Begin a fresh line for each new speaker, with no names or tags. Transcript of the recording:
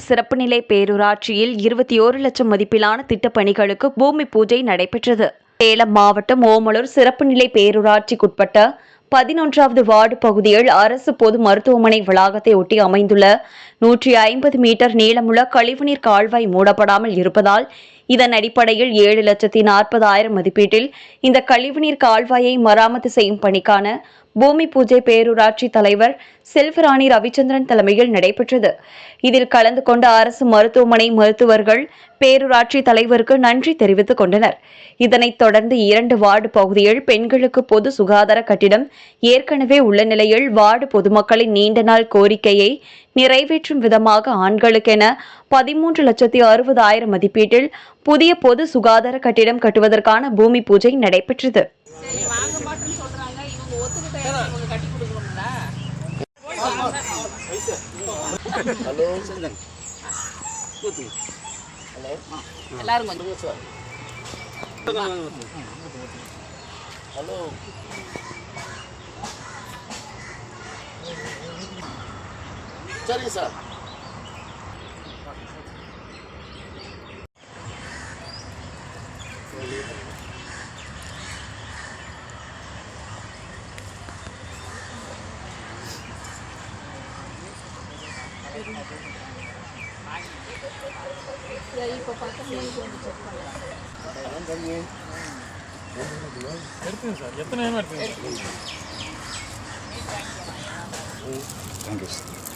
சிறப்பு நிலை பேரூராட்சியில் இருபத்தி ஓரு லட்சம் மதிப்பிலான திட்டப்பணிகளுக்கு பூமி பூஜை நடைபெற்றது. சேலம் மாவட்டம் ஓமலூர் சிறப்பு நிலை பேரூராட்சிக்குட்பட்ட பதினொன்றாவது வார்டு பகுதியில் அரசு பொது மருத்துவமனை வளாகத்தை ஒட்டி அமைந்துள்ள நூற்றி ஐம்பது மீட்டர் நீளமுள்ள கழிவுநீர் கால்வாய் மூடப்படாமல் இருப்பதால் இதன் அடிப்படையில் ஏழு லட்சத்தி நாற்பதாயிரம் மதிப்பீட்டில் இந்த கழிவுநீர் கால்வாயை மராமத்து செய்யும் பணிக்கான பூமி பூஜை பேரூராட்சி தலைவர் செல்வராணி ரவிச்சந்திரன் தலைமையில் நடைபெற்றது. இதில் கலந்து கொண்ட அரசு மருத்துவமனை மருத்துவர்கள் பேரூராட்சி தலைவருக்கு நன்றி தெரிவித்துக் கொண்டனர். இதனைத் தொடர்ந்து இரண்டு வார்டு பகுதியில் பெண்களுக்கு பொது சுகாதார கட்டிடம் ஏற்கனவே உள்ள நிலையில் வார்டு பொதுமக்களின் நீண்ட நாள் கோரிக்கையை நிறைவேற்றும் விதமாக ஆண்களுக்கென பதிமூன்று லட்சத்தி அறுபதாயிரம் மதிப்பீட்டில் புதிய பொது சுகாதார கட்டிடம் கட்டுவதற்கான பூமி பூஜை நடைபெற்றது.
கட்டி கொடுக்கணும்ல. எல்லாரும் கொஞ்சம்.
ஹலோ. சரிங்க சார்.
இப்போ பக்கத்துல இருந்து வந்து செக் பண்ணுறேன்
எடுத்துங்க சார்? எத்தனை நேரம் எடுத்துங்க
தேங்க்யூ சார்